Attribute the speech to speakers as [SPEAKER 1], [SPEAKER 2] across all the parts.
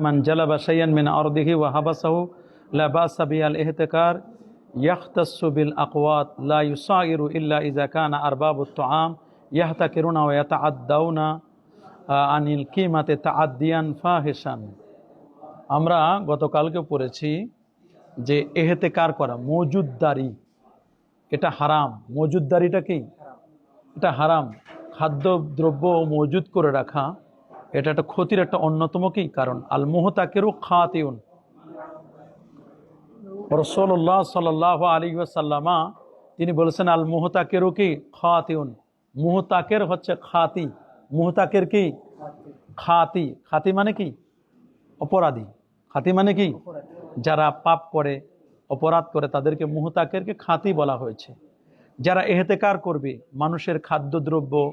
[SPEAKER 1] মান জালাবা সাইয়ান মিন আরদিহি ওয়া হাবাসাহু, লা বাসা বিআল ইহতিকার ইয়াখতাসসু বিল আকওয়াত, লা ইউসাইরু ইল্লা ইযা কানা আরবাবুত তুআম, ইয়াহতাকিরুনা ওয়া ইয়াতাআদ্দাউনা আনিল কিমাতে তাআদ্দিয়ান ফাহিশান। আমরা গতকালকে পড়েছি যে এহেতেকার করা, মজুদদারি, এটা হারাম। মজুদদারিটা কি? এটা হারাম। খাদ্য, দ্রব্য মজুদ করে রাখা এটা একটা ক্ষতির একটা অন্যতম কি? কারণ আল মোহতাকেরও খাতিউন। রসোল্লাহ সাল আলী সাল্লামা তিনি বলেছেন আল মোহতাকেরও কি? খাতিউন। মুহতাকের হচ্ছে খাতি। মুহতাকের কি? খাতি। খাতি মানে কি? অপরাধী। খাতি মানে কি? যারা পাপ করে, অপরাধ করে, তাদেরকে মুহতাকেরকে খাতি বলা হয়েছে। যারা এহেতেকার করবে, মানুষের খাদ্যদ্রব্য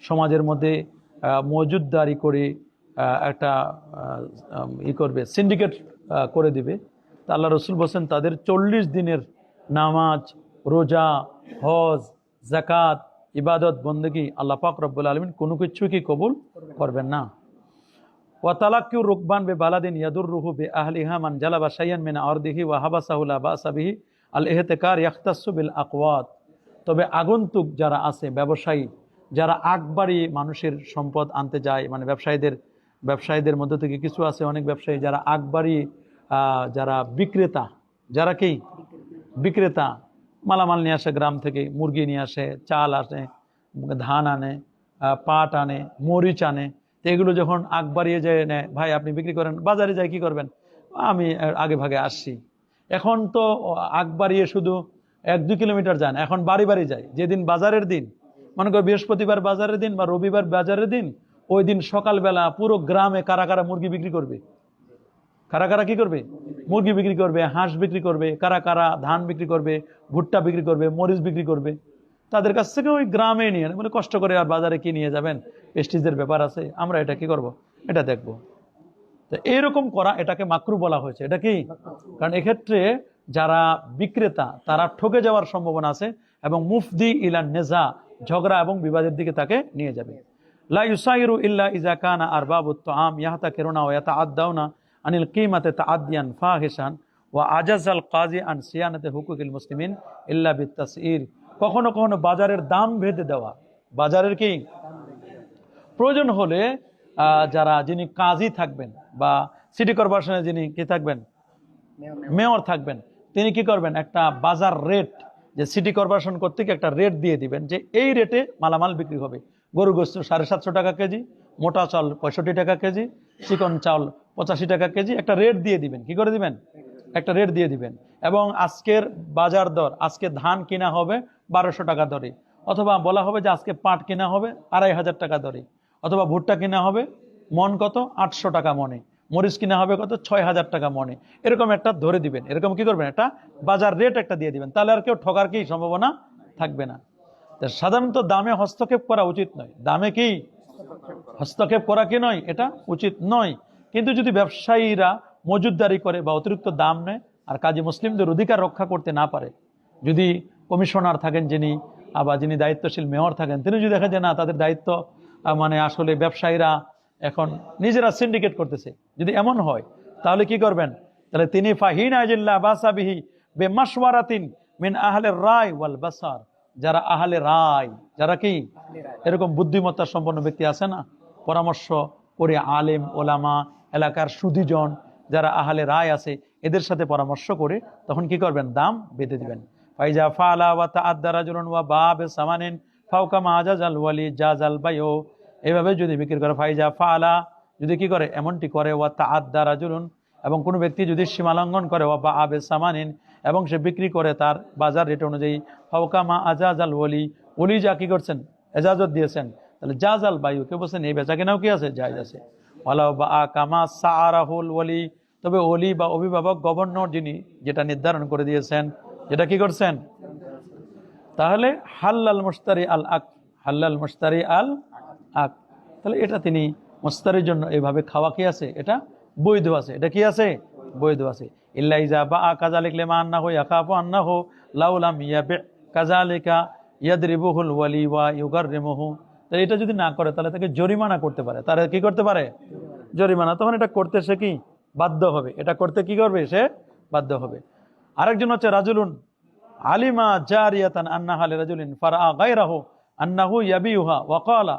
[SPEAKER 1] সমাজের মধ্যে মজুদদারি করে একটা ই করবে সিন্ডিকেট করে দিবে। তা আল্লাহ রসুল বলছেন, তাদের চল্লিশ দিনের নামাজ, রোজা, হজ জাকাত ইবাদত, বন্দগি আল্লাহ পাক রব্বুল আলমিন কোনো কিছু কি কবুল করবেন না। ওয়াতালাক্কিউ রুকবান বে বালাদিন ইয়াদুর রুহু বে আহলিহা মান জালাবা শাইয়ান মিন আরদিহি ওয়া হাবাসাহুলা বাসাবিহি আল এহতেকার ইয়াখতাসু বিল আকওয়াত। তবে আগন্তুক যারা আছে, ব্যবসায়ী যারা আকবারি মানুষের সম্পদ আনতে যায় মানে ব্যবসায়ীদের ব্যবসায়ীদের মধ্যে থেকে কিছু আছে অনেক ব্যবসায়ী যারা আহ, যারা বিক্রেতা যারা কি? বিক্রেতা। মালামাল নিয়ে আসে গ্রাম থেকে মুরগি নিয়ে আসে চাল আসে ধান আনে পাট আনে মরিচ আনে। এগুলো যখন আগ বাড়িয়ে যায় নেয় ভাই আপনি বিক্রি করেন বাজারে যাই কি করবেন? আমি আগে ভাগে আসছি। এখন তো আগ বাড়িয়ে শুধু এক দুই কিলোমিটার যান এখন বাড়ি বাড়ি যায় যেদিন বাজারের দিন মনে করো বৃহস্পতিবার বাজারের দিন বা রবিবার বাজারের দিন, ওই দিন সকালবেলা পুরো গ্রামে কারা কারা মুরগি বিক্রি করবে? কারা কারা কি করবে? মুরগি বিক্রি করবে, হাঁস বিক্রি করবে, কারা কারা ধান বিক্রি করবে, ভুট্টা বিক্রি করবে, মরিচ বিক্রি করবে। তাদের কাছ থেকে ওই গ্রামে নিয়ে মানে কষ্ট করে আর বাজারে কি নিয়ে যাবেন? পেস্টিজের ব্যাপার আছে, আমরা এটা কি করব? এটা দেখব। তো এইরকম করা, এটাকে মাকরু বলা হয়েছে। এটা কি? কারণ এক্ষেত্রে যারা বিক্রেতা, তারা ঠকে যাওয়ার সম্ভাবনা আছে এবং মুফদি ইলান নেজা ঝগড়া এবং বিবাদের দিকে তাকে নিয়ে যাবে। লা ইউসাইরু ইল্লা ইজা কানা আরবাবুত তাআম ইয়াহতাকিরুনা ওয়া ইয়াতাআদ্দাউনা আনিল কিমাতে তাআদ্দিয়ান ফাহিশান ওয়া আজাজাল কাজী আন সিয়ানাতে হুকুকিল মুসলিমিন ইল্লা বিত্তাসইর কখনো কখনো বাজারের দাম ভেদে দেওয়া। বাজারের কি? প্রয়োজন হলে যারা যিনি কাজী থাকবেন বা সিটি কর্পোরেশনে যিনি কি থাকবেন? মেয়র থাকবেন। তিনি কি করবেন? একটা বাজার রেট যে সিটি কর্পোরেশন কর্তৃক একটা রেট দিয়ে দিবেন যে এই রেটে মালামাল বিক্রি হবে। গরু গোস্ত সাড়ে সাতশো টাকা কেজি, মোটা চাল পঁয়ষট্টি টাকা কেজি, চিকন চাল পঁচাশি টাকা কেজি, একটা রেট দিয়ে দিবেন। কি করে দিবেন? একটা রেট দিয়ে দিবেন। এবং আজকের বাজার দর, আজকে ধান কিনা হবে বারোশো টাকা দরে। অথবা বলা হবে যে আজকে পাট কিনা হবে আড়াই হাজার টাকা দরে। অথবা ভুট্টা কিনা হবে মন কত? আটশো টাকা মনে। মরিচ কিনা হবে কত? ছয় হাজার টাকা মনে। এরকম একটা ধরে দিবেন। এরকম কি করবেন? একটা বাজার রেট একটা দিয়ে দিবেন। তাহলে আর কেউ ঠকার কি সম্ভাবনা থাকবে না। সাধারণত দামে হস্তক্ষেপ করা উচিত নয়। দামে কি হস্তক্ষেপ করা কি নয়? এটা উচিত নয়। কিন্তু যদি ব্যবসায়ীরা মজুদদারি করে বা অতিরিক্ত দাম নেয় আর কাজে মুসলিমদের অধিকার রক্ষা করতে না পারে, যদি কমিশনার থাকেন যিনি আবার যিনি দায়িত্বশীল মেয়র থাকেন, তিনি যদি দেখেন যে না, তাদের দায়িত্ব মানে আসলে ব্যবসায়ীরা এখন নিজেরা সিন্ডিকেট করতেছে। যদি এমন হয়, তাহলে কি করবেন? তাহলে তিনি ফাহিন আজিল্লা বাসাবিহি বে মাসওয়ারাতিন মিন আহলের রায় ওয়াল বাসার। যারা আহলে রায়, যারা কি? এরকম বুদ্ধিমত্তা সম্পন্ন ব্যক্তি আছে না? পরামর্শ করে আলেম, ওলামা, এলাকার সুদীজন যারা আহলে রায় আছে, এদের সাথে পরামর্শ করে তখন কি করবেন? দাম বেঁধে দিবেন। ফাইজা ফালা ওয়া তাআদ্দা রাজুলুন ওয়া বাবে সামানিন ফাওকা মা জাজাল ওয়ালি জাজাল বাইও এভাবে যদি বিক্রি করে, ফাইজা ফালা যদি কি করে? এমনটি করে, ওয়া তাআদ্দা রাজুলুন, এবং কোনো ব্যক্তি যদি সীমালঙ্ঘন করে, ওয়া বা আবে সামানিন এবং সে বিক্রি করে তার বাজার রেট অনুযায়ী ফাওকা মা আজাজাল ওলি ওলি যা কি করছেন? এজাজত দিয়েছেন। তাহলে জাজাল বায়ু কে বলছেন, এই বেচা কেনাও কি আছে? জায়জ আছে। ওয়ালাউ বা আ কামা সারাহুল ওলি, তবে ওলি বা অভিভাবক, গভর্নর যিনি, যেটা নির্ধারণ করে দিয়েছেন, যেটা কি করছেন? তাহলে হাল্লাল মুস্তারি আল আক, হাল্লাল মুস্তারি আল আক তাহলে এটা তিনি মুস্তারির জন্য এইভাবে খাওয়া কি আছে? এটা বৈধ আছে। এটা কি আছে? বৈধ আছে। ইল্লাইজা বা আ কাজা লিখলে মা আন্না হো ইয়াকাফু আন্না হো লাউলাম ইয়াবে কাজালিকা ইয়াদরিবুহুল ওয়ালি ওয়া ইউগাররিমুহু। তাহলে এটা যদি না করে, তাহলে তাকে জরিমানা করতে পারে। তারা কি করতে পারে? জরিমানা। তখন এটা করতে সে কি? বাধ্য হবে। এটা করতে কি করবে? সে বাধ্য হবে। আরেকজন হচ্ছে রাজুলুন। আলিমা জারিয়াতান আন্না হালে রাজুলিন ফারা গায়রাহু আন্নাহু ইয়াবিউহা ওয়াকালা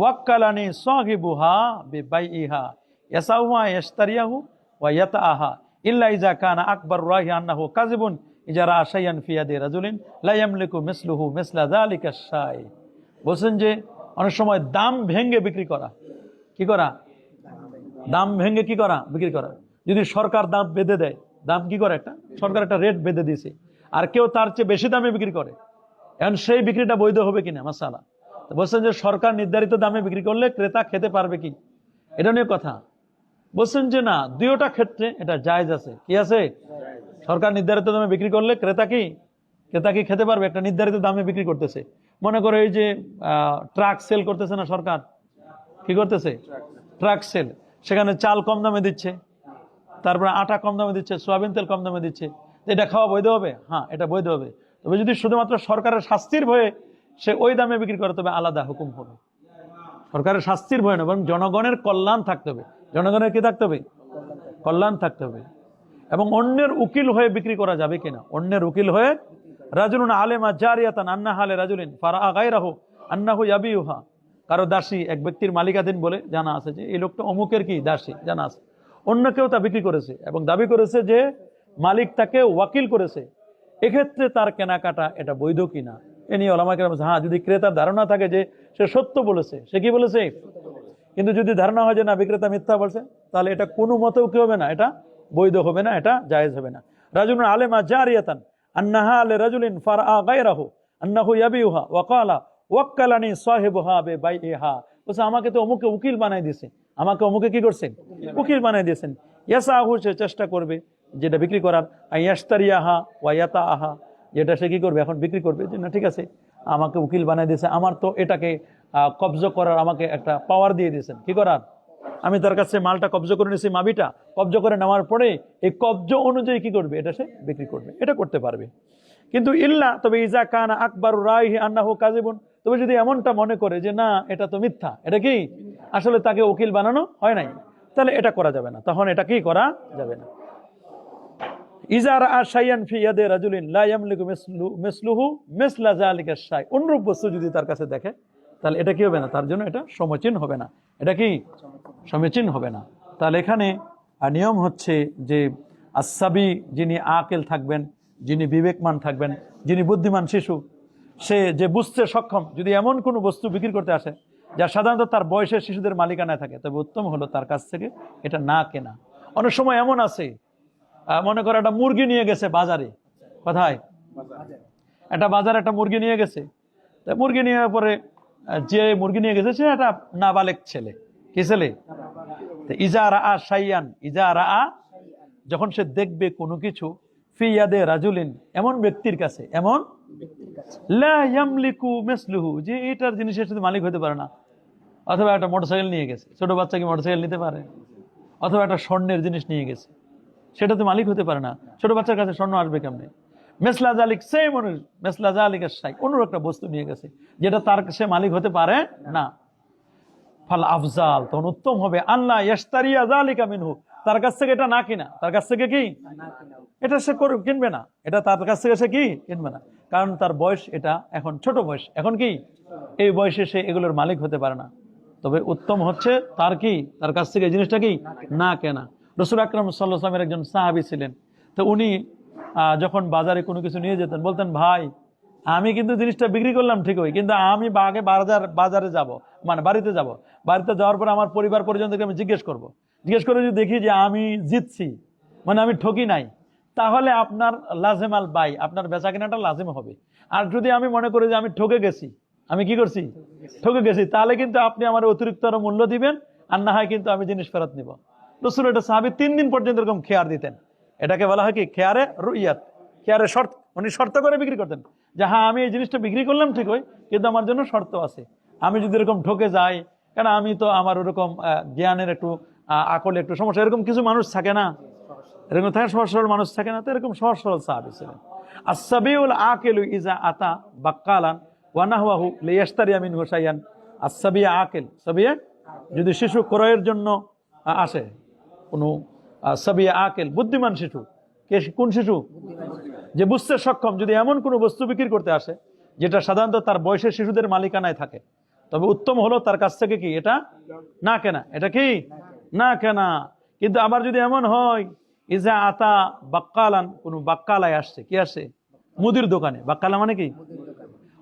[SPEAKER 1] ওয়াক্কালানি সাহিবুহা বিবাইহা ইয়াসাউহা ইয়াশতারিয়াহু ওয়া ইয়াতাআহা, ইল্লা ইজা কানা আকবার রাহি আন্নাহু কাযিবুন ইজা রা শাইয়ান ফি ইয়াদি রাজুলিন, লা ইয়ামলিকু মিসলুহু মিসলা যালিকা শাই। বলছেন যে, অনেক সময় দাম ভেঙ্গে বিক্রি করা, কি করা? দাম ভেঙে কি করা? বিক্রি করা। যদি সরকার দাম বেঁধে দেয়, দাম কি করে একটা? সরকার একটা রেট বেঁধে দিয়েছে। আর কেউ তার চেয়ে বেশি দামে বিক্রি করে। এখন সেই বিক্রিটা বৈধ হবে কিনা? মাসালা। বলছেন যে সরকার নির্ধারিত দামে বিক্রি করলে ক্রেতা খেতে পারবে কি? এটা নিয়ে কথা। বলছেন যে না, দুইটা ক্ষেত্রে এটা জায়েজ আছে। কি আছে? সরকার নির্ধারিত দামে বিক্রি করলে ক্রেতা কি? ক্রেতা কি খেতে পারবে? একটা নির্ধারিত দামে বিক্রি করতেছে। মনে করো এই যে ট্রাক সেল করতেছে না সরকার? কি করতেছে? Truck sale. সেখানে চাল কম দামে দিচ্ছে। তারপরে আটা কম দামে দিচ্ছে, সোয়াবিন তেল কম দামে দিচ্ছে। এটা খাওয়া বৈধ হবে? হ্যাঁ এটা বৈধ হবে। তবে যদি শুধুমাত্র সরকারের শাস্তির ভয়ে সে ওই দামে বিক্রি করে, তবে আলাদা হুকুম হবে। সরকারের শাস্তির ভয় না, বরং জনগণের কল্যাণ থাকতে হবে। জনগণের কি থাকতে হবে? কল্যাণ থাকতে হবে। এবং অন্যের উকিল হয়ে বিক্রি করা যাবে কিনা? অন্যের উকিল হয়ে রাজুলুন আলেমা জারিয়াতান, আন্না হালে রাজুলিন ফারা আগাই গায়রাহু, আন্নাহু ইয়াবিউহা। কারও দাসী এক ব্যক্তির মালিকাধীন বলে জানা আছে যে, এই লোকটা অমুকের কি দাসী? জানা আছে। অন্য কেউ তা বিক্রি করেছে এবং দাবি করেছে যে, মালিক তাকে ওয়াকিল করেছে। এক্ষেত্রে তার কেনাকাটা এটা বৈধ কিনা? এ নিয়ে ওলামাকে হ্যাঁ যদি ক্রেতার ধারণা থাকে যে সে সত্য বলেছে, সে কি বলেছে? কিন্তু যদি ধারণা হয় যে না, বিক্রেতা মিথ্যা বলছে, তাহলে এটা কোনো মতেও কি হবে না? এটা বৈধ হবে না, এটা জায়েজ হবে না। রাজুল আলেমা জারিয়াতান, আন্নাহা আলে রাজুলিন ফার আ আন্নাহু ইয়াবিউহা, ওয়াকালা, ওয়াক্কালানি সাহেবহা বে বাইহা বলছে, আমাকে তো অমুকে উকিল বানাই দিয়েছে। আমাকে অমুকে কি করছেন? উকিল বানাই দিয়েছেন। ইয়াসাহু, সে চেষ্টা করবে যেটা বিক্রি করার আহা যেটা সে কি করবে, এখন বিক্রি করবে। যে না, ঠিক আছে, আমাকে উকিল বানাই দিয়েছে, আমার তো এটাকে কবজ করার আমাকে একটা পাওয়ার দিয়ে দিয়েছেন। কি করার? আমি তার কাছে মালটা কবজ করে নিয়েছি, মাবিটা। কবজ করে নেওয়ার পরে এই কবজ অনুযায়ী কি করবে? এটা সে বিক্রি করবে, এটা করতে পারবে। কিন্তু ইল্লা, তবে ইজা কান আকবর রায় আন্নাহু কাজিবুন তবে যদি এমনটা মনে করে যে না, এটা তো মিথ্যা, এটা কি? আসলে তাকে উকিল বানানো হয় নাই। তাহলে এটা করা যাবে না। তখন এটা কি করা যাবে না। ইজার আশাইয়ান ফি ইয়াদে রাজুলিন লা ইয়ামলিকু মিসলু, মিসলুহু মিসলা যালিকা শাই। অনুরূপ বস্তু যদি তার কাছে দেখে, তাহলে এটা কি হবে না? তার জন্য এটা সমীচীন হবে না। এটা কি? সমীচীন হবে না। তাহলে এখানে নিয়ম হচ্ছে যে আসাবি যিনি আকেল থাকবেন, যিনি বিবেকমান থাকবেন, যিনি বুদ্ধিমান শিশু, সে যে বুঝতে সক্ষম, যদি এমন কোনো বস্তু বিক্রি করতে আসে, যা সাধারণত তার বয়সের শিশুদের মালিকানায় থাকে, তবে উত্তম হলো তার কাছ থেকে এটা না কেনা। অনেক সময় এমন আছে মনে করো একটা মুরগি নিয়ে গেছে বাজারে। কোথায়? একটা বাজারে একটা মুরগি নিয়ে গেছে। মুরগি নিয়ে পরে যে মুরগি নিয়ে গেছে, সে একটা নাবালেক ছেলে। কি ছেলে? ইজারা আ সাইয়ান ইজারা আ যখন সে দেখবে কোনো কিছু ফিয়াদে রাজুলিন, এমন ব্যক্তির কাছে, এমন লা ইয়ামলিকু মিসলুহু, যে এটার জিনিসের সাথে মালিক হতে পারে না। অথবা একটা মোটরসাইকেল নিয়ে গেছে। ছোট বাচ্চা কি মোটরসাইকেল নিতে পারে? অথবা একটা স্বর্ণের জিনিস নিয়ে গেছে। সেটা তো মালিক হতে পারে না। ছোট বাচ্চার কাছে স্বর্ণ আসবে কেমনে? মেসলা জালিক সেই মনে মেসলা জালিকের সাই অন্য একটা বস্তু নিয়ে গেছে। যেটা তার সে মালিক হতে পারে না। ফাল আফজাল, তখন উত্তম হবে। আল্লাহ ইয়াস্তারিয়া জালিকা মিনহু। তার কাছ থেকে এটা না কিনা? তার কাছ থেকে কি? এটা সে কিনবে না। এটা তার কাছ থেকে সে কি? কিনবে না। কারণ তার বয়স এটা এখন ছোট বয়স। এখন কি? এই বয়সে সে এগুলোর মালিক হতে পারে না। তবে উত্তম হচ্ছে তার কি? তার কাছ থেকে জিনিসটা কি? না কেনা। রসুল আকরম সাল্লামের একজন সাহাবি ছিলেন। তো উনি যখন বাজারে কোনো কিছু নিয়ে যেতেন, বলতেন, ভাই, আমি কিন্তু জিনিসটা বিক্রি করলাম ঠিকই, কিন্তু আমি আগে বাজার, বাজারে যাব মানে বাড়িতে যাব। বাড়িতে যাওয়ার পর আমার পরিবার পরিজনদেরকে আমি জিজ্ঞেস করব। জিজ্ঞেস করে যদি দেখি যে আমি জিতছি মানে আমি ঠকি নাই, তাহলে আপনার লাজেমাল বাই, আপনার বেচা কেনাটা লাজেম হবে। আর যদি আমি মনে করি যে আমি ঠকে গেছি, আমি কি করছি? ঠকে গেছি, তাহলে কিন্তু আপনি আমার অতিরিক্ত মূল্য দিবেন, আর না হয় কিন্তু আমি জিনিস ফেরত নিব। রসুল এটা সাহাবি তিন দিন পর্যন্ত এরকম খেয়ার দিতেন। এটাকে বলা হয় কি? খেয়ারে রুইয়াত। খেয়ারে শর্ত। উনি শর্ত করে বিক্রি করতেন। যে হ্যাঁ আমি এই জিনিসটা বিক্রি করলাম ঠিক ঠিকই, কিন্তু আমার জন্য শর্ত আছে। আমি যদি এরকম ঠকে যাই, কেন আমি তো আমার ওরকম জ্ঞানের একটু আকলে একটু সমস্যা। এরকম কিছু মানুষ থাকে না। এরকম থাকে, সহজ সরল মানুষ থাকে না। তো এরকম সহজ সরল সাহাবি ছিলেন। আসাবিউল আকেলু ইজা আতা বাক্কালান ওয়ানাহু লিয়াস্তারিয়া মিন হুসাইয়ান আসাবিয়া আকেল। সাবিয়া? যদি শিশু ক্রয়ের জন্য আসে। কোনো সাবিয়া আকেল বুদ্ধিমান শিশু। কে কোন শিশু? যে বুঝতে সক্ষম যদি এমন কোনো বস্তু বিক্রি করতে আসে যেটা সাধারণত তার বয়সের শিশুদের মালিকানায় থাকে তবে উত্তম হলো তার কাছ থেকে কি এটা না কেনা? এটা কি? না কেনা। কিন্তু আবার যদি এমন হয় ইজা আতা বাক্কালান কোনো বাক্কালায় আসছে কি আসছে? মুদির দোকানে। বাক্কালা মানে কি?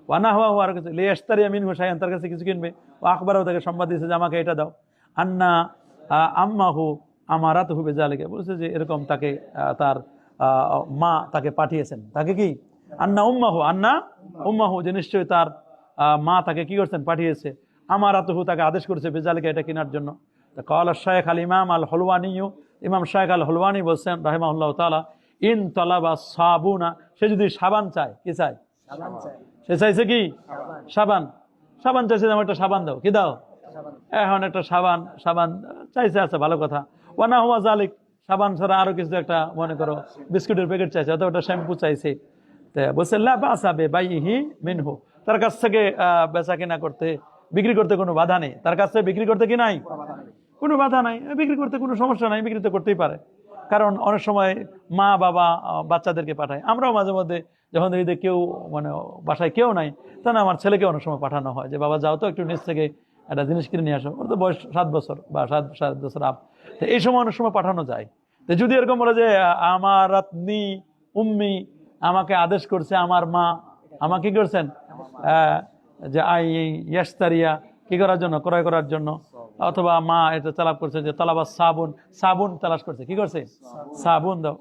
[SPEAKER 1] ওয়ানা হওয়া হওয়ার কাছে। লে এস্তারি আমিন হুসাইন তার কাছে কিছু কিনবে। ও আকবরও তাকে সংবাদ দিয়েছে যে আমাকে এটা দাও। আন্না আহ, আম্মাহু আমারাত হুবে জালেকে বলছে যে এরকম তাকে তার মা তাকে পাঠিয়েছেন। তাকে কি? আন্না উম্মাহু আন্না উম্মাহু যে নিশ্চয়ই তার মা তাকে কি করছেন? পাঠিয়েছে। আমারাতহু তাকে আদেশ করেছে বেজালিকে এটা কেনার জন্য। তা কাল শায়েখ আল ইমাম আল হলওয়ানিও ইমাম শায়েখ আল হলওয়ানি বলছেন রাহিমাহুল্লাহ তালা ইন তলাবা সাবুনা সে যদি সাবান চায় কি চায়? সে চাইছে কি? সাবান। সাবান চাইছে আমার একটা সাবান দাও কি দাও? এখন একটা সাবান সাবান চাইছে আছে ভালো কথা। ওয়ানা জালিক সাবান ছাড়া আরও কিছু একটা মনে করো বিস্কুটের প্যাকেট চাইছে অথবা একটা শ্যাম্পু চাইছে। বলছে লা বাসাবে বাইহি মিনহু। তার কাছ থেকে বেচা কিনা করতে বিক্রি করতে কোনো বাধা নেই। তার কাছ থেকে বিক্রি করতে কি নাই? কোনো বাধা নাই। বিক্রি করতে কোনো সমস্যা নাই বিক্রি তো করতেই পারে। কারণ অনেক সময় মা বাবা বাচ্চাদেরকে পাঠায়। আমরাও মাঝে মধ্যে যখন দেখি যে কেউ মানে বাসায় কেউ নাই তখন আমার ছেলেকে অনেক সময় পাঠানো হয় যে বাবা যাও তো একটু নিচ থেকে একটা জিনিস কিনে নিয়ে আসো। ওর তো বয়স সাত বছর বা সাত সাত বছর আপ। এই সময় অনেক সময় পাঠানো যায়। তো যদি এরকম বলে যে, আমার রাতনি, উম্মি আমাকে আদেশ করছে, আমার মা আমাকে কি করছেন? যে, আই ইয়াস্তারিয়া কি করার জন্য? ক্রয় করার জন্য? অথবা মা এটা তালাব করছে যে তালাবা সাবুন সাবুন তালাশ করছে। কি করছে? সাবুন দাও।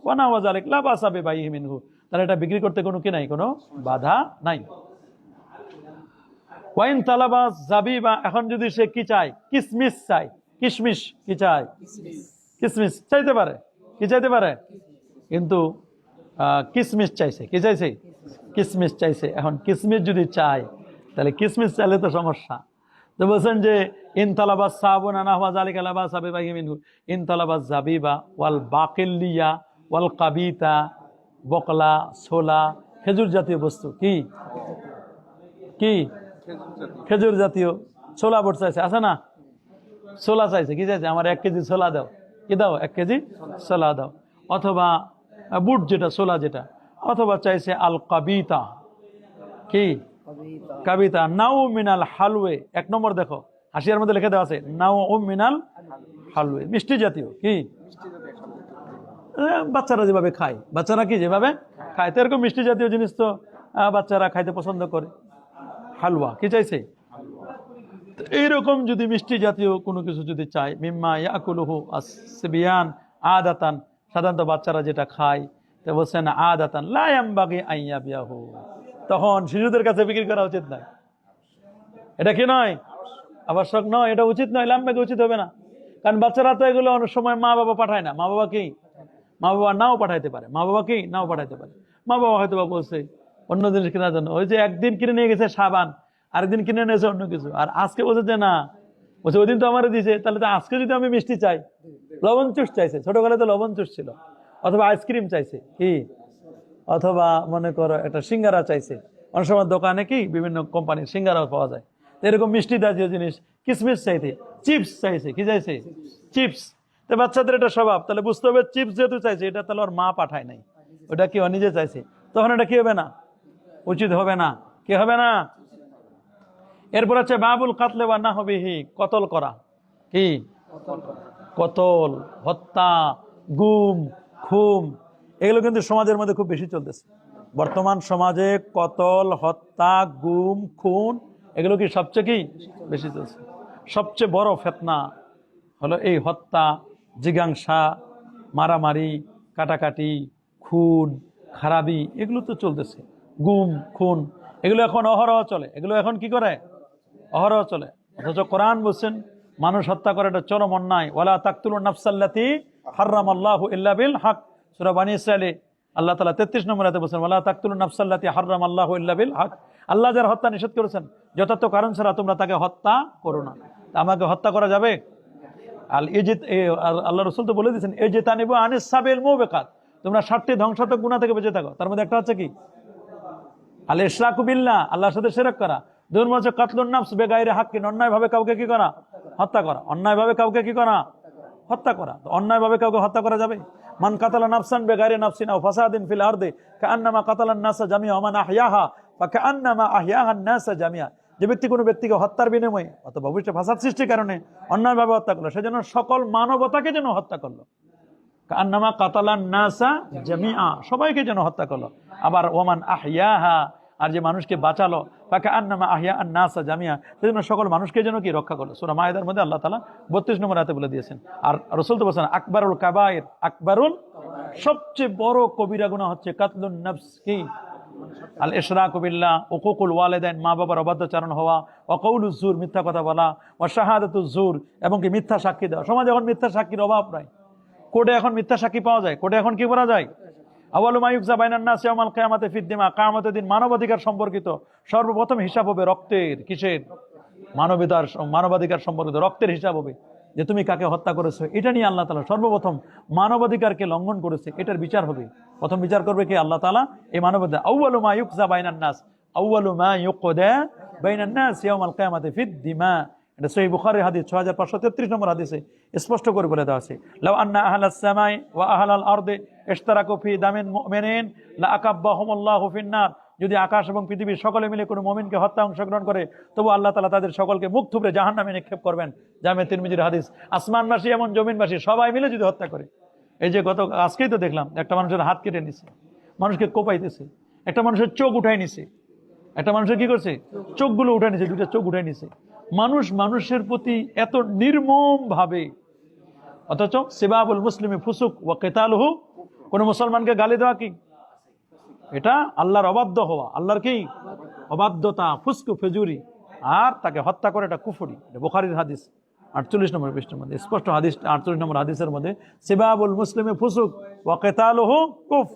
[SPEAKER 1] মিনহু। তাহলে এটা বিক্রি করতে কোনো কি নাই? কোনো বাধা নাই। ওয়াইন তালাবা জাবিবা, এখন যদি সে কি চায়? কিসমিস চায়। কিশমিশ কি চায় কিসমিস চাইতে পারে, কি চাইতে পারে? কিন্তু কিসমিস চাইছে, কি চাইছে? কিসমিস চাইছে। এখন কিসমিস যদি চায়, তাহলে কিসমিস চাইলে তো সমস্যা। তো বলছেন যে ইনতালাবাস সাবুন আনাহওয়াজ আলী কালাবা সাবে বাহিমিনহু ইনতালাবাস জাবিবা ওয়াল বাকিল্লিয়া ওয়াল কাবিতা, বকলা, ছোলা, খেজুর জাতীয় বস্তু। কি? কি? খেজুর জাতীয় ছোলা বট চাইছে। আছে না? ছোলা চাইছে, কি চাইছে? আমার এক কেজি ছোলা দাও। কি দাও? এক কেজি ছোলা দাও। অথবা বুট যেটা, ছোলা যেটা। অথবা চাইছে আল কাবিতা। কি? কাবিতা। নাও মিনাল হালুয়ে এক নম্বর দেখো, হাসিয়ার মধ্যে লিখে দেওয়া আছে নাও ও মিনাল হালুয়ে মিষ্টি জাতীয়, কি? বাচ্চারা যেভাবে খায়। বাচ্চারা কি যেভাবে খায়? তো এরকম মিষ্টি জাতীয় জিনিস তো বাচ্চারা খাইতে পছন্দ করে। হালুয়া কি চাইছে? এইরকম যদি মিষ্টি জাতীয় কোনো কিছু যদি চায় মিম্মা ইয়াকুলুহু আসবিয়ান আদাতান, সাধারণত বাচ্চারা যেটা খায়, তো বলছেন আদাতান লায়াম বাগি আইয়া বিয়াহু তখন শিশুদের কাছে বিক্রি করা উচিত নয়। এটা কি নয়? আবশ্যক নয়, এটা উচিত নয় লাম্বাকে উচিত হবে না। কারণ বাচ্চারা তো এগুলো অনেক সময় মা বাবা পাঠায় না। মা বাবা কি? মা বাবা নাও পাঠাইতে পারে। মা বাবা কি? নাও পাঠাইতে পারে। মা বাবা হয়তো বা বলছে অন্য জিনিস কেনার জন্য। ওই যে একদিন কিনে নিয়ে গেছে সাবান আরেকদিন কিনে নিয়েছে অন্য কিছু। আর আজকে বলছে যে না, বলছে ওই দিন তো আমার দিয়েছে, তাহলে তো আজকে যদি আমি মিষ্টি চাই, লবণ চুষ চাইছে, ছোটবেলায় তো লবণ চুষ ছিল, অথবা আইসক্রিম চাইছে, কি? অথবা মনে করো একটা সিঙ্গারা চাইছে, অনেক সময় দোকানে কি বিভিন্ন কোম্পানির সিঙ্গারাও পাওয়া যায় এরকম মিষ্টি জাতীয় জিনিস, কিসমিস চাইছে, চিপস চাইছে, কি চাইছে? চিপস। তো বাচ্চাদের এটা স্বভাব, তাহলে বুঝতে হবে চিপস যেহেতু চাইছে, এটা তাহলে ওর মা পাঠায় নাই, ওটা কি ও নিজে চাইছে, তখন এটা কি হবে না? উচিত হবে না, কি হবে না? এরপর হচ্ছে বাবুল কাতলে বা না হবে হি কতল করা। কি? কতল, হত্যা, গুম, খুম, এগুলো কিন্তু সমাজের মধ্যে খুব বেশি চলতেছে। বর্তমান সমাজে কতল, হত্যা, গুম, খুন, এগুলো কি সবচেয়ে কি? বেশি চলছে। সবচেয়ে বড় ফেতনা হলো এই হত্যা, জিজ্ঞাসা, মারামারি, কাটাকাটি, খুন, খারাপি, এগুলো তো চলতেছে। গুম, খুন, এগুলো এখন অহরহ চলে। এগুলো এখন কি করে? অহরহ চলে। অথচ কোরআন বলছেন, মানুষ হত্যা করে এটা চরম অন্যায়। ওয়ালা তাকতুল নাফসাল্লাতি হার্রাম আল্লাহ ইল্লা বিল হক। সূরা বানী ইসরাইলে আল্লাহ তাআলা 33 নম্বর আয়াতে বলছেন, ওয়ালা তাকতুল নাফসাল্লাতি হার্রাম আল্লাহ ইল্লা বিল হক। আল্লাহ যার হত্যা নিষেধ করেছেন, যথার্থ কারণ ছাড়া তোমরা তাকে হত্যা করো না। আমাকে হত্যা করা যাবে? আল ইজিত, এ- আল্লাহ রসুল তো বলে দিয়েছেন এই যে তানিব আনিস সাবেল মো বেকার তোমরা ষাটটি ধ্বংসাত্মক গুণা থেকে বেঁচে থাকো। তার মধ্যে একটা হচ্ছে কি? আল ইসলাকুবিল্লা আল্লাহর সাথে সেরক করা। দুর্ম হচ্ছে কাতলুন নাফস, বেগাইরে হাক্কিন অন্যায় ভাবে কাউকে কি করা? হত্যা করা। অন্যায় ভাবে কাউকে কি করা? হত্যা করা। তো অন্যায়ভাবে কাউকে হত্যা করা যাবে? মান কাতালা নাফসান বেগারে নাফসিন আও ফাসাদিন ফিল আরদে কান্নামা কাতালান নাসা জামিয়া ওমান আহিয়াহা বা কান্নামা আহিয়াহান নাসা জামিয়া যে ব্যক্তি কোনো ব্যক্তিকে হত্যার বিনিময়ে অথবা অবশ্যই ফাসাদ সৃষ্টির কারণে অন্যায়ভাবে হত্যা করল সেজন্য সকল মানবতাকে যেন হত্যা করল। কান্নামা কাতালান নাসা জামিয়া সবাইকে যেন হত্যা করল। আবার ওমান আহিয়াহা আর যে মানুষকে বাঁচালো তাকে আন্নামা আহিয়া আন নাসা জামিয়া, সেজন্য সকল মানুষকে যেন কি রক্ষা করল। সুরা মায়েদার মধ্যে আল্লাহ তালা বত্রিশ নম্বর হাতে বলে দিয়েছেন। আর রসুল তো বলছেন, আকবরুল কাবায়ের আকবরুল সবচেয়ে বড় কবিরা গুণা হচ্ছে কাতলুন নফস কি আল ইশরা কবিল্লা ওকুকুল ওয়ালেদাইন, মা বাবার অবাধ্যচারণ হওয়া অকৌল জুর, মিথ্যা কথা বলা ও শাহাদাত জুর, এবং কি মিথ্যা সাক্ষী দেওয়া। সমাজে এখন মিথ্যা সাক্ষীর অভাব নাই। কোর্টে এখন মিথ্যা সাক্ষী পাওয়া যায়। কোর্টে এখন কি করা যায়? আওয়ালু মায়ুকজা বাইনান নাসি আমাল কিয়ামতে ফিদ্দিমা কিয়ামতের দিন মানবাধিকার সম্পর্কিত সর্বপ্রথম হিসাব হবে রক্তের। কিসের? মানবিতার মানবাধিকার সম্পর্কিত রক্তের হিসাব হবে যে তুমি কাকে হত্যা করেছ। এটা নিয়ে আল্লাহ তালা সর্বপ্রথম মানবাধিকারকে লঙ্ঘন করেছে। এটার বিচার হবে। প্রথম বিচার করবে কি? আল্লাহ তালা। এই মানবাধিকার আউয়ালু মা ইউকজা বাইনান নাস। আউয়ালু মা ইউকদা বাইনান নাস ইয়াউমাল কিয়ামতে ফিদ্দিমা এটা সহি বুখারীর হাদিস 6533 নম্বর হাদিসে স্পষ্ট করে বলে দেওয়া আছে। লাউ আন্না আহলাস সামাই ওয়া আহলাল আরদে ইশতারাকু ফি দামিন মুমিনিন লা আকাব্বাহুমুল্লাহু ফিন্নার। যদি আকাশ এবং পৃথিবীর সকলে মিলে কোনো মুমিনকে হত্যা অংশগ্রহণ করে, তবু আল্লাহ তাআলা তাদের সকলকে মুখ থুবড়ে জাহান্নামে নিক্ষেপ করবেন। জামে তিরমিজির হাদিস, আসমানবাসী এমন জমিনবাসী সবাই মিলে যদি হত্যা করে। এই যে গত, আজকেই তো দেখলাম, একটা মানুষের হাত কেটে নিছে, মানুষকে কোপাইতেছে, একটা মানুষের চোখ উঠাই নিছে, একটা মানুষের কি করছে? চোখগুলো উঠে নিছে, দুইটা চোখ উঠে নিছে। মানুষ মানুষের প্রতি এত নির্মম ভাবে অথচ সেবাবুল মুসলিমে ফুসুক ও কেতালহু, কোনো মুসলমানকে গালি দেওয়া কি? এটা আল্লাহর অবাধ্য হওয়া। আল্লাহর কি? অবাধ্যতা, ফুসকু, ফেজুরি। আর তাকে হত্যা করে এটা কুফুরি। বোখারির হাদিস, আটচল্লিশ নম্বর পৃষ্ঠের মধ্যে। স্পষ্ট হাদিস, আটচল্লিশ নম্বর হাদিসের মধ্যে, সেবাবুল মুসলিমে ফুসুক ও কেতালহু কুফ।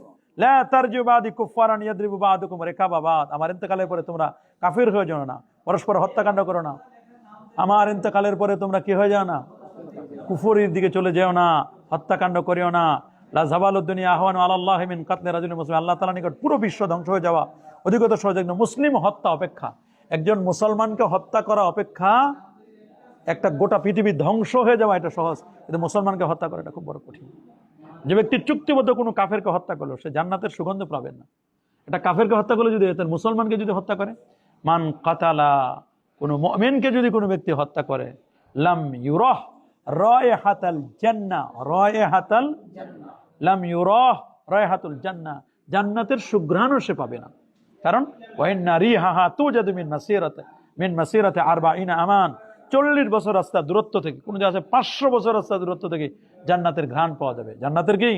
[SPEAKER 1] লা তারজু বাদি কুফারান ইয়াদরিবু বাদুকুম রিকাবা বাদ। আমার ইন্তেকালের পরে তোমরা কাফির হয়ে যাও না। পরস্পর হত্যাকাণ্ড করো না। আমার ইন্তেকালের পরে তোমরা কি হয়ে যাও না? কুফুরির দিকে চলে যেও না, হত্যাকাণ্ড করিও না। লা জাবালুদ্দুনিয়া আহওয়ানু আলাল্লাহি মিন কাতলি রাজুলিন মুসলিম। আল্লাহ তাআলা নিকট পুরো বিশ্ব ধ্বংস হয়ে যাওয়া। অধিকত সহযোগ মুসলিম হত্যা অপেক্ষা। একজন মুসলমানকে হত্যা করা অপেক্ষা একটা গোটা পৃথিবী ধ্বংস হয়ে যাওয়া এটা সহজ। কিন্তু মুসলমানকে হত্যা করা এটা খুব বড় কঠিন। যে ব্যক্তি চুক্তিবদ্ধ কোনো কাফেরকে হত্যা করল, সে জান্নাতের সুগন্ধ পাবেন না। এটা কাফেরকে হত্যা করলে যদি মুসলমানকে যদি হত্যা করে? মান কাতালা কোনো মমিনকে যদি কোনো ব্যক্তি হত্যা করে, লাম ইউরহ রয় হাতাল জান্না রয় হাতাল লাম ইউরহ রয় হাতুল জান্না জান্নাতের সুঘ্রাণও সে পাবে না। কারণ ওয়াইন নারী হাহা তু যদি মিন মাসিরাতে মিন মাসিরাতে আর বা ইনা আমান। চল্লিশ বছর রাস্তা দূরত্ব থেকে, কোনো আছে পাঁচশো বছর রাস্তা দূরত্ব থেকে জান্নাতের ঘ্রাণ পাওয়া যাবে। জান্নাতের কি?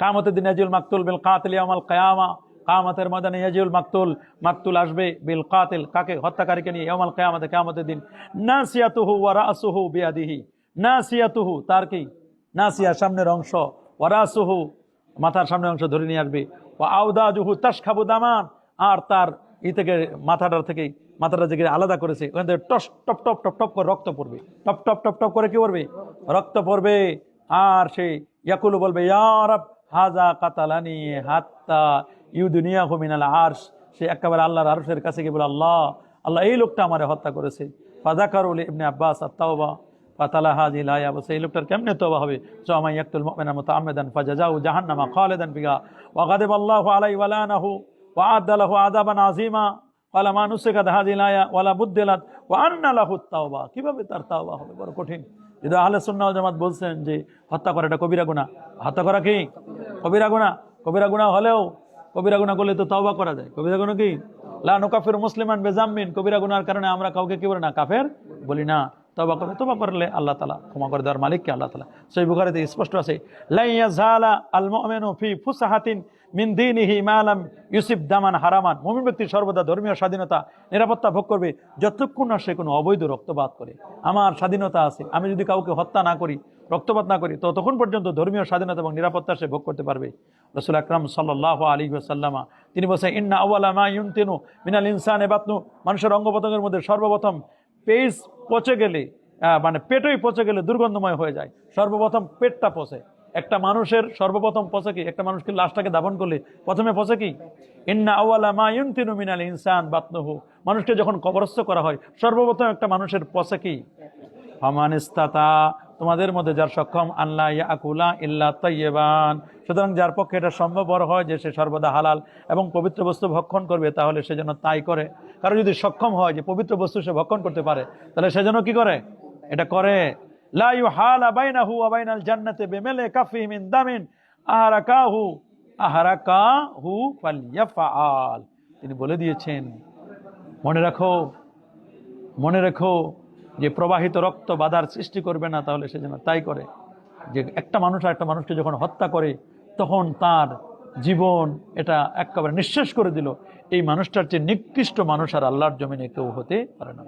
[SPEAKER 1] কামতের দিন ইয়াজিউল মাকতুল বিল কাতিল ইয়ামাল কায়ামা। কামতের ময়দানে ইয়াজিউল মাকতুল মাকতুল আসবে বিল কাতিল। কাকে? হত্যাকারীকে নিয়ে ইয়ামাল কায়ামতে কামতের দিন। নাসিয়াতুহু ওয়া রাসুহু বিয়াদিহি। নাসিয়াতুহু, তার কি? নাসিয়া সামনের অংশ। ওয়া রাসুহু, মাথার সামনের অংশ ধরে নিয়ে আসবে। ও আউদাজুহু তাসখাবু দামান। আর তার ই থেকে, মাথাটার থেকে মাথাটা থেকে আলাদা করেছে। ওখান থেকে টস, টপ টপ টপ টপ করে রক্ত পড়বে। টপ টপ টপ টপ করে কি পড়বে? রক্ত পড়বে। আর সে ইয়াকুলু বলবে ইয়ারব হাজা কাতালানি হাত্তা ইউ দুনিয়া হুমিনাল আর্শ, সে একেবারে আল্লাহর আরশের কাছে গিয়ে বলে, আল্লাহ আল্লাহ, এই লোকটা আমারে হত্যা করেছে। ফাদাকারুল ইবনে আব্বাস আত্তাওবা, ফাতালা হাজি লায়া বসে এই লোকটার কেমনে তোবা হবে? আমায় ইয়াকতুল মুমিনা মুতাআম্মিদান ফাজাজাউ জাহান্নামা খালিদান ফিহা, ওয়া গাদিবা আল্লাহু আলাইহি ওয়া লানাহু, ওয়া আদ্দা লাহু আযাবান ওয়ালা মা নুসিকাত হাযিহিল আয়া ওয়ালা বুদ্দিলাত, ওয়া আন্না লাহু তাওবা কীভাবে তার তাওবা হবে? বড় কঠিন। যদি আহলে সুন্নাহ জামাত বলছেন যে, হত্যা করা এটা কবিরা গুনাহ। হত্যা করা কি? কবিরা গুনাহ? কবিরা গুনাহ হলেও কবিরা গুণা করলে তো তাওবা করা যায়। কবিরা গুণা কি? লা নুকাফির মুসলিমান বেজামিন কবিরা গুনার কারণে আমরা কাউকে কি বলি না, কাফের বলি না। তবা করবে তবা করলে আল্লাহ তালা ক্ষমা করে দেওয়ার মালিককে আল্লাহ তালা সেই বুখারিতে স্পষ্ট আছে লাইয়া ঝালা আল মুমিনু ফি ফুসাহাতিন মিন দীনিহি মালাম ইউসিফ দামান হারামান। মুমিন ব্যক্তি সর্বদা ধর্মীয় স্বাধীনতা, নিরাপত্তা ভোগ করবে যতক্ষণ না সে কোনো অবৈধ রক্তপাত করে। আমার স্বাধীনতা আছে, আমি যদি কাউকে হত্যা না করি, রক্তপাত না করি, ততক্ষণ পর্যন্ত ধর্মীয় স্বাধীনতা এবং নিরাপত্তা সে ভোগ করতে পারবে। রসুল আকরাম সাল্লাহ আলী সাল্লামা তিনি বলছেন, ইন্না আউ্লা মা ইউনতেনু মিনাল ইনসান এবাতনু মানুষের অঙ্গ প্রত্যঙ্গের মধ্যে সর্বপ্রথম পেজ পচে গেলে মানে পেটই পচে গেলে দুর্গন্ধময় হয়ে যায়। সর্বপ্রথম পেটটা পচে। একটা মানুষের সর্বপ্রথম পচে কি? একটা মানুষকে লাশটাকে দাফন করলে প্রথমে পচে কি? ইন্না আওয়ালা মা ইউনতিনু মিনাল ইনসান বাতনুহু। মানুষকে যখন কবরস্থ করা হয়, সর্বপ্রথম একটা মানুষের পচে কি? ফামান ইস্তাতা, তোমাদের মধ্যে যার সক্ষম আল্লাহ ইয়াকুলা ইল্লা তৈবান সুতরাং যার পক্ষে এটা সম্ভবপর হয় যে সে সর্বদা হালাল এবং পবিত্র বস্তু ভক্ষণ করবে, তাহলে সে যেন তাই করে। কারণ যদি সক্ষম হয় যে পবিত্র বস্তু সে ভক্ষণ করতে পারে, তাহলে সে যেন কি করে? এটা করে। জান্নাতি বিমিলি তিনি বলে দিয়েছেন, মনে রাখো, মনে রেখো যে প্রবাহিত রক্ত বাধার সৃষ্টি করবে না, তাহলে সে যেন তাই করে। যে একটা মানুষ একটা মানুষকে যখন হত্যা করে, তখন তার জীবন এটা একেবারে নিঃশ্বাস করে দিল। এই মানুষটার চেয়ে নিকৃষ্ট মানুষ আর আল্লাহর জমিনে কেউ হতে পারে না।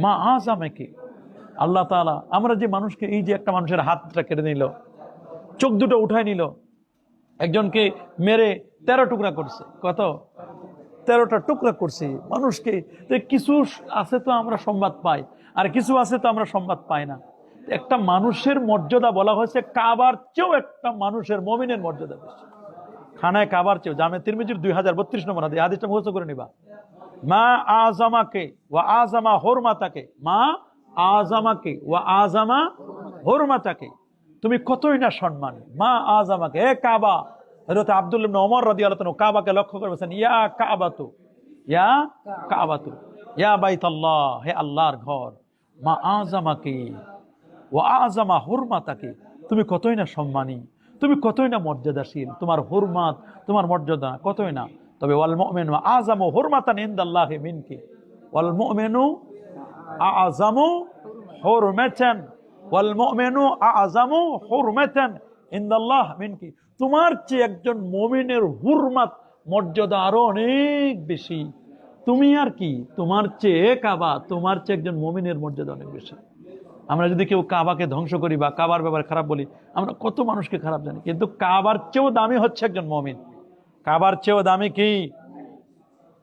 [SPEAKER 1] মা আজ আমাকে আল্লাহ তাআলা আমরা যে মানুষকে এই যে একটা মানুষের হাতটা কেটে নিল, চোখ দুটো উঠায় নিল, একজনকে মেরে তেরো টুকরা করছে। কত? তেরোটা টুকরা করছি। মানুষকে কিছু আছে তো আমরা সংবাদ পাই, আর কিছু আছে তো আমরা সংবাদ পাই না। একটা মানুষের মর্যাদা বলা হয়েছে, কাবার চেয়েও একটা মানুষের, মমিনের মর্যাদা বেশি। খানায় কাবার চেয়েও। জামে তিরমিজির দুই হাজার বত্রিশ নম্বর হাদিস। হাদিসটা মুখস্থ করে নিবা। মা আজামাকে ও আজামা হোরমাতাকে, মা আজামাকে ও আজামা হোরমাতাকে। তুমি কতই না সম্মান। মা আজামাকে, এ কাবা। হযরত আব্দুল ওমর রাদিয়াল্লাহু তাআলা কাবাকে লক্ষ্য করে বলেছেন, ইয়া কাবাতু ইয়া কাবাতু, ইয়া বাইতাল্লাহ, হে আল্লাহর ঘর। মা আজামাকে ও আজামা হুরমাতাকে, তুমি কতই না সম্মানী, তুমি কতই না মর্যাদাশীল, তোমার হুরমাত, তোমার মর্যাদা কতই না। তবে ওয়াল মুমিনু আজামু হুরমাতান ইনদাল্লাহি মিনকি, ওয়াল মুমিনু আজামু হুরমাতান ওয়াল মুমিনু আজামু হুরমাতান ইনদাল্লাহ মিনকি তোমার চেয়ে একজন মুমিনের হুরমাত, মর্যাদা আরও অনেক বেশি। তুমি আর কি? তোমার চেয়ে কাবা, তোমার চেয়ে একজন মুমিনের মর্যাদা অনেক বেশি। আমরা যদি কেউ কাবাকে ধ্বংস করি বা কাবার ব্যাপারে খারাপ বলি, আমরা কত মানুষকে খারাপ জানি। কিন্তু কাবার চেয়েও দামি হচ্ছে একজন মমিন। কাবার চেয়েও দামি কি?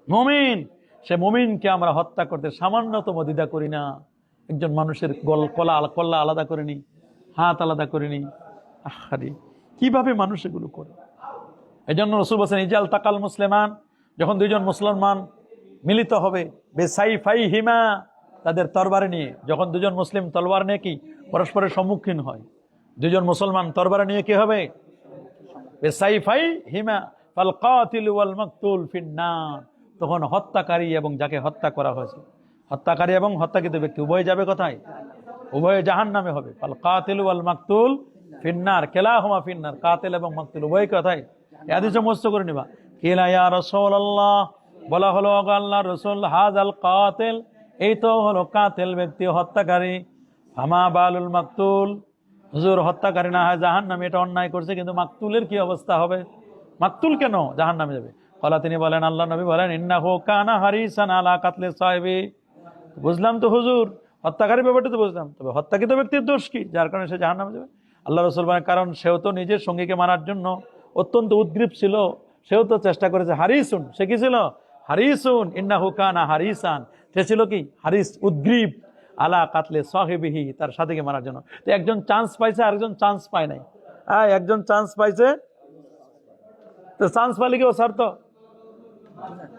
[SPEAKER 1] মমিন। সে মমিনকে আমরা হত্যা করতে সামান্যতম দ্বিধা করি না। একজন মানুষের গল কলা কল্লা আলাদা করে নি হাত আলাদা করে নি আহারে কীভাবে মানুষ এগুলো করে? এই জন্য রসুল বলছেন, ইজাল তাকাল মুসলিমান। যখন দুইজন মুসলমান মিলিত হবে বেসাই ফাই হিমা তাদের তরবারে নিয়ে, যখন দুজন মুসলিম তলবার নিয়ে কি? পরস্পরের সম্মুখীন হয়। দুজন মুসলমান তরবারে নিয়ে কি হবে? বেসাই ফাই হিমা ফাল কাতিল ওয়াল মাকতুল ফিন্নার। তখন হত্যাকারী এবং যাকে হত্যা করা হয়েছে। হত্যাকারী এবং হত্যাকৃত ব্যক্তি, উভয় যাবে কোথায়? উভয়ে জাহান নামে হবে। ফাল কাতিল ওয়াল মাকতুল ফিন্নার কেলা হুমা ফিন্নার, কাতিল এবং মাকতুল উভয় কোথায়? এদিকে মস্ত করে নিবা। কিলা ইয়া রাসূলুল্লাহ, বলা হলো আল্লাহ রসুল হাজ আল কাতিল, এই তো হলো কাতিল ব্যক্তি, হত্যাকারী। ফামা বালুল মাকতুল। হুজুর, হত্যাকারী না হয় জাহান নামে এটা অন্যায় করছে, কিন্তু মাকতুলের কি অবস্থা হবে? মাকতুল কেন জাহান নামে যাবে? ফলা তিনি বলেন, আল্লাহ নবী বলেন ইন্না হো কানা হারিসান আলা কাতলে সাহেবি। বুঝলাম তো হুজুর, হত্যাকারী ব্যাপারটা তো বুঝলাম। তবে হত্যাকৃত ব্যক্তির দোষ কি? যার কারণে সে জাহান নামে যাবে। আল্লাহ রসুল বলেন, কারণ সেও তো নিজের সঙ্গীকে মারার জন্য অত্যন্ত উদ্গ্রীব ছিল। সেও তো চেষ্টা করেছে, হারিসুন সে কি ছিল? হারিসুন ইন্না হুকানা হারিসান সে ছিল কি? হারিস, উদ্গ্রীব আলা কাতলে সাহেবিহি, তার সাথীকে মারার জন্য। তো একজন চান্স পাইছে, আরেকজন চান্স পায় নাই। হ্যাঁ একজন চান্স পাইছে। তো চান্স পাইলে কি ও ছাড়তো?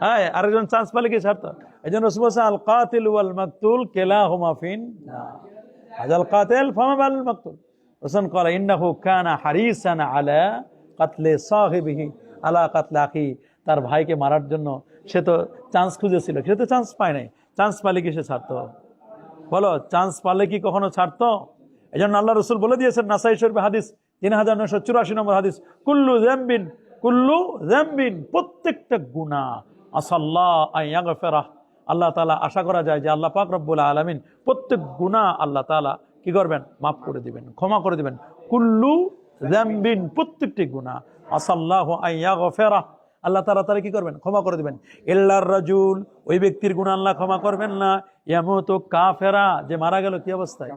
[SPEAKER 1] হ্যাঁ আরেকজন চান্স পাইলে কি ছাড়তো? এই জন্য আল কাতিল ওয়াল মাকতুল কেলা হাজাল কাতিল, ফামা বাল মাকতুল। ইন্নাহু কানা হারিসান আলা কাতলে সাহেবিহি, আলা কাতলে আখি। তার ভাইকে মারার জন্য সে তো চান্স খুঁজেছিল। সে তো চান্স পায় নাই। চান্স পালে কি সে ছাড়তো? বলো চান্স পালে কি কখনো ছাড়তো? এই জন্য আল্লাহ রসুল বলে দিয়েছেন, নাসাই শরীফ হাদিস তিন হাজার নয়শো চুরাশি নম্বর হাদিস, কুল্লু জ্যাম্বিন কুল্লু জ্যাম্বিন প্রত্যেকটা গুণা আসাল্লাহ আইয়াগফেরাহ আল্লাহ তালা আশা করা যায় যে আল্লাহ পাক রব্বুল আলমিন প্রত্যেক গুণা আল্লাহ তালা কি করবেন? মাফ করে দিবেন, ক্ষমা করে দিবেন। কুল্লু জ্যাম্বিন প্রত্যেকটি গুণা আসাল্লাহ আইয়াগফেরাহ আল্লাহ তালা তারা কি করবেন? ক্ষমা করে দিবেন। ইল্লার রাজুল, ওই ব্যক্তির গুণ আল্লাহ ক্ষমা করবেন না। এমন তো কাফেরা, যে মারা গেল, কি অবস্থায়?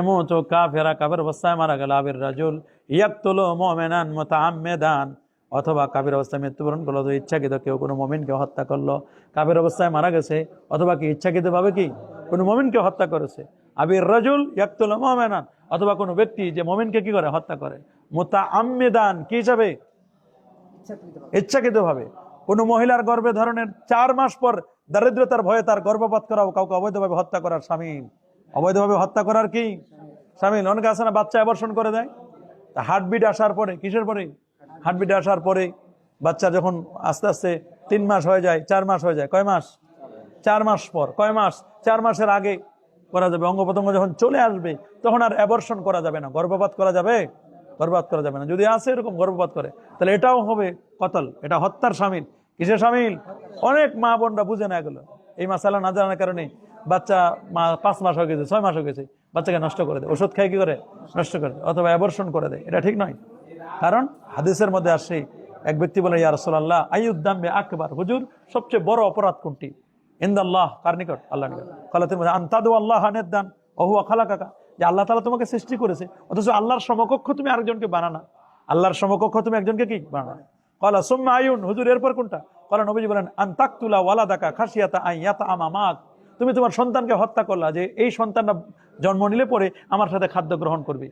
[SPEAKER 1] এমন তো কাফেরা, কাফের অবস্থায় মারা গেল। আবির রাজুল, ইয়াকতুল মোমেনান মোতামেদান অথবা কাবের অবস্থায় মৃত্যুবরণ করল তো ইচ্ছাকৃত কেউ কোনো মমিনকে হত্যা করল কাবের অবস্থায় মারা গেছে, অথবা কি ইচ্ছাকৃতভাবে কি কোনো মমিনকে হত্যা করেছে? আবির রাজুল ইয়াকতুল মোমেনান, অথবা কোনো ব্যক্তি যে মমিনকে কি করে? হত্যা করে। মোতা আম্মেদান কি হিসাবে? ইচ্ছাকৃতভাবে কোনো মহিলার গর্ভে ধরনের চার মাস পর দারিদ্রতার ভয়ে তার গর্ভপাত করা কাউকে অবৈধভাবে হত্যা করার স্বামী। অবৈধভাবে হত্যা করার কি? সামিল অনেকে আছে না বাচ্চা অ্যাবর্ষণ করে দেয়? হার্টবিট আসার পরে, কিসের পরে? হার্টবিট আসার পরে বাচ্চা যখন আস্তে আস্তে তিন মাস হয়ে যায়, চার মাস হয়ে যায়, কয় মাস? চার মাস পর, কয় মাস? চার মাসের আগে করা যাবে। অঙ্গ প্রত্যঙ্গ যখন চলে আসবে, তখন আর অ্যাবর্ষণ করা যাবে না। গর্ভপাত করা যাবে? গর্ভপাত করা যাবে না। যদি আসে এরকম, গর্ভপাত করে। তাহলে এটাও হবে কতল, এটা হত্যার সামিল। কিসের সামিল? অনেক মা বোনরা বুঝে না এগুলো। এই মাসালা না জানার কারণে বাচ্চা মা পাঁচ মাস হয়ে গেছে, ছয় মাস হয়ে গেছে, বাচ্চাকে নষ্ট করে দেয়। ওষুধ খাই কি করে? নষ্ট করে অথবা অ্যাবর্ষণ করে দেয়। এটা ঠিক নয়। কারণ হাদিসের মধ্যে আসে, এক ব্যক্তি বলে, ইয়া রসোল্লাহ আইউদ্দাম্বে আকবার? হুজুর, সবচেয়ে বড় অপরাধ কোনটি? ইন্দাল্লাহ, কার নিকট? আল্লাহ নিকট। কালাতের আন্তাদু আল্লাহ হানেদান অহুয়া খালা কাকা যে আল্লাহ তালা তোমাকে সৃষ্টি করেছে, অথচ আল্লাহর সমকক্ষ তুমি আরেকজনকে বানানা। আল্লাহর সমকক্ষ তুমি একজনকে কি বানানা? কলা সুম্মা আয়ুন হুজুর, এরপর কোনটা? কলা নবীজি বলেন আন্তাকতুলা ওয়ালা দাকা খাসিয়াতা আইয়াতা আমা মাক। তুমি তোমার সন্তানকে হত্যা করলা যে, এই সন্তানটা জন্ম নিলে পরে আমার সাথে খাদ্য গ্রহণ করবে।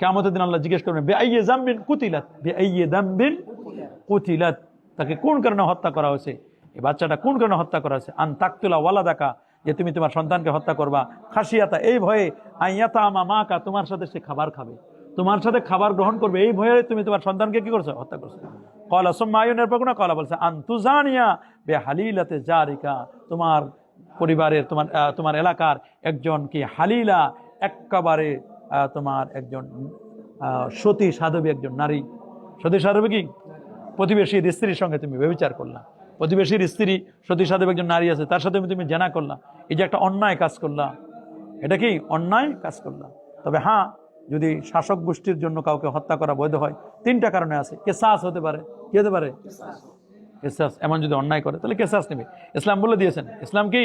[SPEAKER 1] কেমতের দিন আল্লাহ জিজ্ঞেস করবেন বে আইয়ে জাম্বিন কুতিলাত? বে আইয়ে দাম্বিন কুতিলাত। তাকে কোন কারণে হত্যা করা হয়েছে? এই বাচ্চাটা কোন কারণে হত্যা করা হয়েছে? আন তাকতুলা ওয়ালা দেখা যে তুমি তোমার সন্তানকে হত্যা করবা। খাসিয়াতা এই ভয়ে আইয়াতা আমা কা তোমার সাথে সে খাবার খাবে। তোমার সাথে খাবার গ্রহণ করবে, এই ভয়ে তুমি তোমার সন্তানকে কি করছ? হত্যা করছ। কলা সোম্মায়নের পর কলা বলছে আন্তুজানিয়া বে হালিলাতে জারিকা, তোমার পরিবারের, তোমার তোমার এলাকার একজন কি হালিলা একেবারে তোমার একজন সতী সাধবী একজন নারী। সতী সাধবী কি? প্রতিবেশীর স্ত্রীর সঙ্গে তুমি ব্যবচার করলা। প্রতিবেশীর স্ত্রী সতী সাধবী একজন নারী আছে, তার সাথে তুমি জেনা করলা। এই যে একটা অন্যায় কাজ করলা, এটা কি অন্যায় কাজ করলা? তবে হ্যাঁ যদি শাসক গোষ্ঠীর জন্য কাউকে হত্যা করা বৈধ হয়, তিনটা কারণে আছে। কেসাস হতে পারে, কি হতে পারে? কেসাস, এমন যদি অন্যায় করে, তাহলে কেসাস নেবে। ইসলাম বলে দিয়েছেন, ইসলাম কি?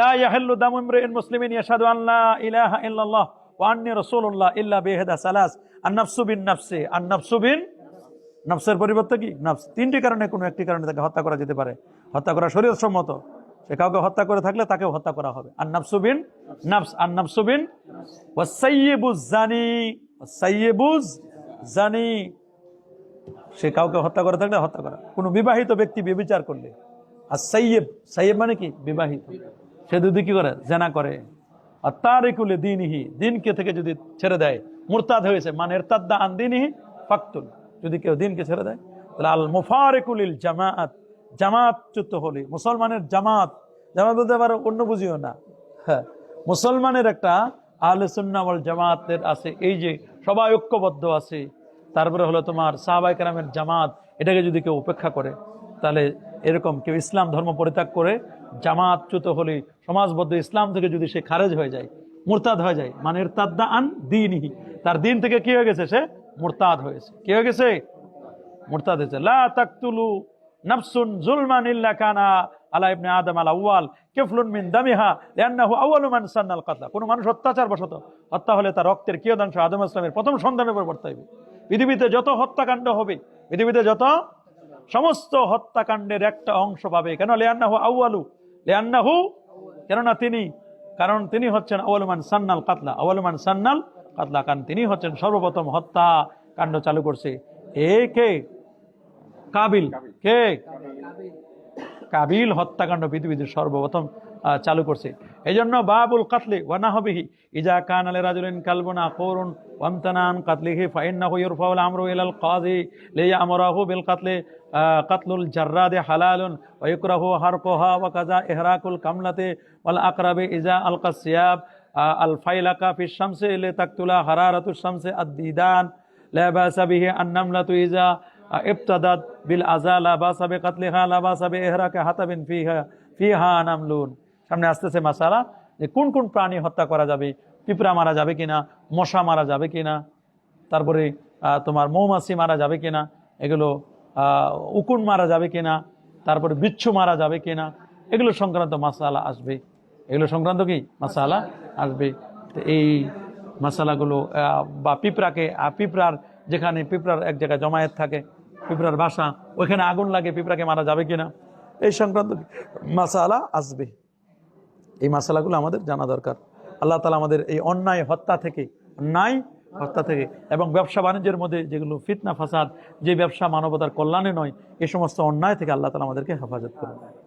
[SPEAKER 1] লা ইয়াহিল্লু দামু ইমরিইন মুসলিমিন ইয়াশহাদু আন লা ইলাহা ইল্লাল্লাহ। ওয়া আন্নী রাসূলুল্লাহ ইল্লা বিহিদা সালাস। আন-নাফসু বিন নাফসি। আন-নাফসু নফসের পরিবর্তে কি? নফস। তিনটি কারণে কোনো একটি কারণে তাকে হত্যা করা যেতে পারে। হত্যা করা শরীর সম্মত সে কাউকে হত্যা করে থাকলে তাকেও হত্যা করা হবে। আর নাফসুবিন নাফস। আর নাফসুবিন ওয়াসাইয়িবুজ জানি। ওয়াসাইয়িবুজ জানি। সে কাউকে হত্যা করে থাকলে হত্যা করা। কোনো বিবাহিত ব্যক্তি বিবেচার করলে। আর সাইয়েব সাইয়েব মানে কি? বিবাহিত। সে যদি কি করে? জেনা করে। আর তারিকুলে দিনহি দিনকে থেকে যদি ছেড়ে দেয়, মুরতাদ হয়েছে মানে এরতাদ্দা আন দিনহি ফাক্তুল যদি কেউ দিনকে ছেড়ে দেয়, তাহলে আল মুফারিকুলিল জামাত জামাতচ্যুত হলে। মুসলমানের জামাত জামাত বলতে পারো অন্য বুঝিও না। হ্যাঁ মুসলমানের একটা আহলে জামাতের আছে, এই যে সবাই ঐক্যবদ্ধ আছে, তারপরে হলো তোমার সাহাবাই কেরামের জামাত, এটাকে যদি কেউ উপেক্ষা করে, তাহলে এরকম কেউ ইসলাম ধর্ম পরিত্যাগ করে জামাতচ্যুত হলে, সমাজবদ্ধ ইসলাম থেকে যদি সে খারেজ হয়ে যায়, মুরতাদ হয়ে যায় মানে তাদ্দা আন দিনহি, তার দিন থেকে কি হয়ে গেছে সে? মুরতাদ হয়েছে। কি হয়ে গেছে? মুরতাদ হয়েছে। লা নাফসুন জুলমান ইল্লা কানা আলা ইবনে আদম আল আউয়াল কিফলুন মিন দামিহা লিআন্নাহু আউয়ালু মান সান্নাল কাতলা। কোন মানুষ অত্যাচার বশত হত্যা হলে তার রক্তের কিয়দাংশ আদম ইসলামের প্রথম সন্তানের উপর বর্তাইবে পৃথিবীতে যত হত্যাকাণ্ড হবে, পৃথিবীতে যত সমস্ত হত্যাকাণ্ডের একটা অংশ পাবে। কেন? লেয়ান্নাহু আউআলু লেয়ান্নাহু কেননা তিনি, কারণ তিনি হচ্ছেন আউলমান সান্নাল কাতলা। আউলমান সান্নাল কাতলা। কারণ তিনি হচ্ছেন সর্বপ্রথম হত্যা কাণ্ড চালু করছে। এ কে? কাবিল। কে? কাবিল হত্যাকাণ্ড পৃথিবীতে সর্বপ্রথম চালু করছে। এই জন্য বাবুল কাতলে ওয়ানাহবিহি ইজা কান আলে রাজুলিন কালবনা করুন ওয়ামতানান কাতলিহি, ফাইন্নাহু ইরফাউল আমরু ইলাল কাযি লিয়া আমরাহু বিল কাতলে কাতলুল জাররাদে হালালুন, ওয়া ইকরাহু হারকুহা, ওয়া কাজা ইহরাকুল কামলাতে, ওয়াল আকরাবে ইজা আল কাসিয়াব আল ফাইলাকা ফি শামসে লি তাকতুলা হারারাতুশ শামসে আদ-দিদান, লা বাসা বিহি আন-নামলাতু ইজা ইবতাদাত বিল আজা, লা বাসা বি কাতলিহা, লা বাসা বি ইহরাকে হাতাবিন ফিহা ফিহা নামলুন। সামনে আসতেছে মাসালা যে কোন কোন প্রাণী হত্যা করা যাবে, পিঁপড়া মারা যাবে কিনা, মশা মারা যাবে কিনা, তারপরে তোমার মৌমাছি মারা যাবে কিনা, এগুলো উকুন মারা যাবে কিনা, তারপরে বিচ্ছু মারা যাবে কিনা, এগুলো সংক্রান্ত মাসালা আসবে। এগুলো সংক্রান্ত কি? মাসালা আসবে। এই মশালাগুলো বা পিঁপড়াকে পিঁপড়ার যেখানে পিঁপড়ার এক জায়গায় জমায়েত থাকে, পিঁপড়ার বাসা, ওইখানে আগুন লাগে পিঁপড়াকে মারা যাবে কিনা, এই সংক্রান্ত মাসালা আসবে। এই মাসালাগুলো আমাদের জানা দরকার। আল্লাহ তালা আমাদের এই অন্যায়, হত্যা থেকে অন্যায় হত্যা থেকে। এবং ব্যবসা বাণিজ্যের মধ্যে যেগুলো ফিতনা, ফাসাদ, যে ব্যবসা মানবতার কল্যাণে নয়, এ সমস্ত অন্যায় থেকে আল্লাহ তালা আমাদেরকে হেফাজত করে করুন।